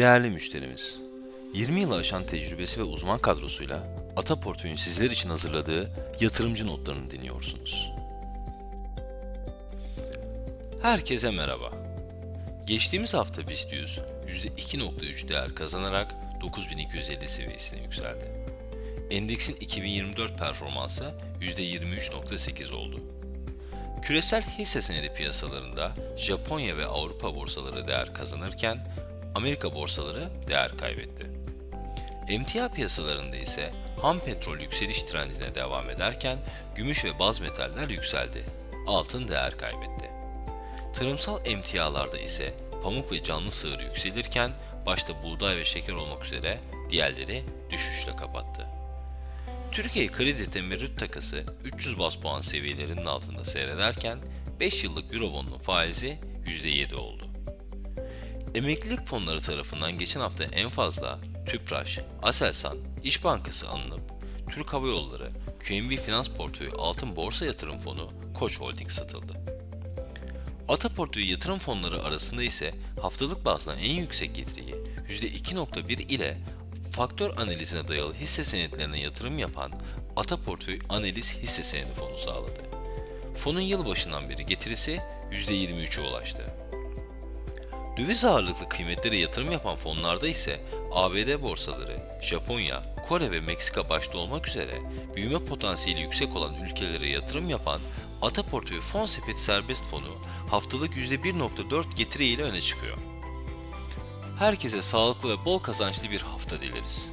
Değerli müşterimiz, 20 yılı aşan tecrübesi ve uzman kadrosuyla Ata Portföy'ün sizler için hazırladığı yatırımcı notlarını dinliyorsunuz. Herkese merhaba. Geçtiğimiz hafta BIST 100 %2.3 değer kazanarak 9250 seviyesine yükseldi. Endeksin 2024 performansı %23.8 oldu. Küresel hisse senedi piyasalarında Japonya ve Avrupa borsaları değer kazanırken Amerika borsaları değer kaybetti. Emtia piyasalarında ise ham petrol yükseliş trendine devam ederken gümüş ve baz metaller yükseldi. Altın değer kaybetti. Tarımsal emtialarda ise pamuk ve canlı sığır yükselirken başta buğday ve şeker olmak üzere diğerleri düşüşle kapattı. Türkiye kredi temerrüt takası 300 bas puan seviyelerinin altında seyrederken 5 yıllık Eurobond'un faizi %7 oldu. Emeklilik fonları tarafından geçen hafta en fazla Tüpraş, Aselsan, İş Bankası alınıp Türk Hava Yolları, QNB Finans Portföyü Altın Borsa Yatırım Fonu Koç Holding satıldı. Ata Portföyü yatırım fonları arasında ise haftalık bazda en yüksek getiriyi %2.1 ile faktör analizine dayalı hisse senetlerine yatırım yapan Ata Portföy Analiz Hisse Senedi Fonu sağladı. Fonun yılbaşından beri getirisi %23'e ulaştı. Döviz ağırlıklı kıymetlere yatırım yapan fonlarda ise ABD borsaları, Japonya, Kore ve Meksika başta olmak üzere büyüme potansiyeli yüksek olan ülkelere yatırım yapan Ata Portföy Fon Sepeti Serbest Fonu haftalık %1.4 getiri ile öne çıkıyor. Herkese sağlıklı ve bol kazançlı bir hafta dileriz.